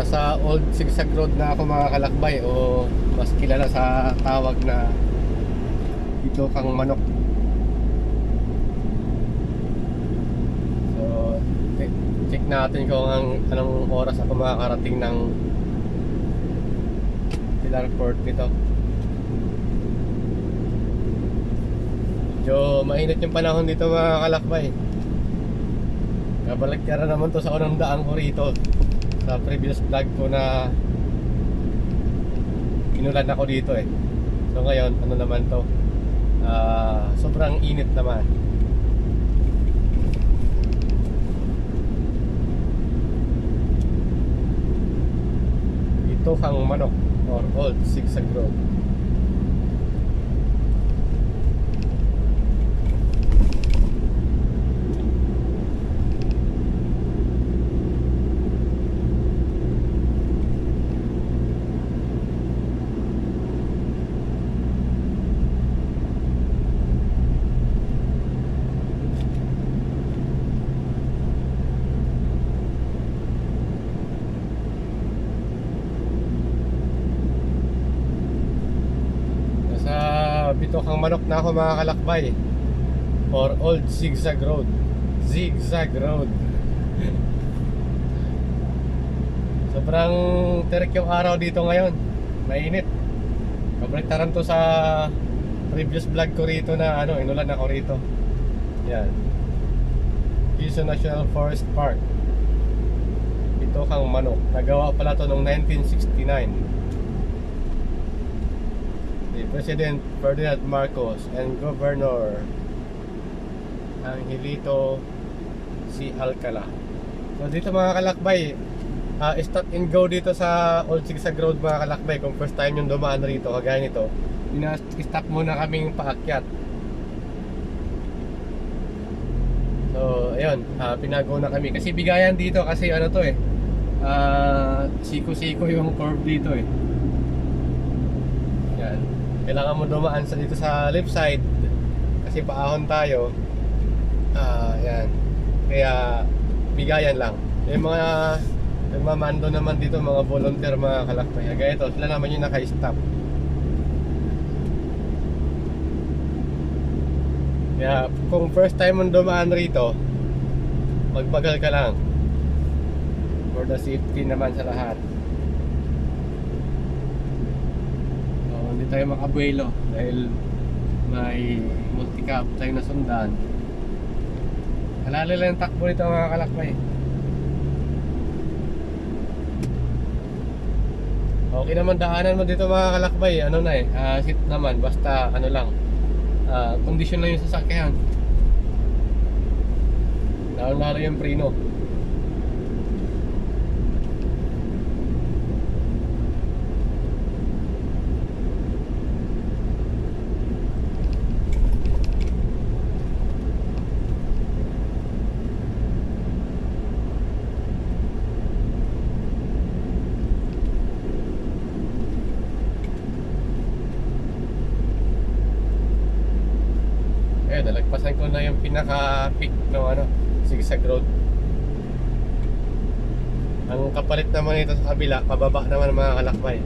Nasa Old Sigsag Road na ako mga kalakbay o mas kilala sa tawag na ito kang manok. So, check, natin kung ang, anong oras ako makakarating ng Pilar Port nito. Medyo mainit yung panahon dito mga kalakbay. Kabalik ka naman to sa unang daan ko rito sa previous vlog ko na inulan ako dito eh. So ngayon, ano naman to? Ah, sobrang init naman. Ito kang manok or old sigsag road. Nasa Bitokang Manok na ako mga kalakbay. Or Old Zigzag Road. Zigzag Road. Sobrang terik yung araw dito ngayon. Mainit. Kabaliktaran to sa previous vlog ko rito na ano, inulan ako rito. Yan. Quezon National Forest Park. Bitokang Manok. Nagawa pala to noong 1969 ni President Ferdinand Marcos and Governor Angelito C. Alcala. So dito mga kalakbay, ah, stop and go dito sa Old Sigsag Road mga kalakbay kung first time yung dumaan rito kagaya nito. Ina-stop muna kaming paakyat. So ayun, ah, pinago na kami kasi bigayan dito kasi ano to eh. ah, siko-siko yung curve dito eh. Kailangan mo dumaan sa dito sa left side kasi paahon tayo. Ah, yan. Kaya bigayan lang. Yung mga nagmamando naman dito mga volunteer mga kalakbay. Kaya ito, sila naman yung naka-stop. Kaya kung first time mong dumaan rito, magbagal ka lang. For the safety naman sa lahat. So, hindi tayo makabuelo dahil may multicab tayo na sundan. Halali lang ang takbo nito mga kalakbay. Okay naman daanan mo dito mga kalakbay. Ano na eh, ah, sit naman. Basta ano lang, ah, kondisyon lang yung sasakyan. Lalo-lalo yung prino. Eh, nalagpasan ko na yung pinaka-peak ng ano, Sigsag Road. Ang kapalit naman ito sa kabila, pababa naman mga kalakbay.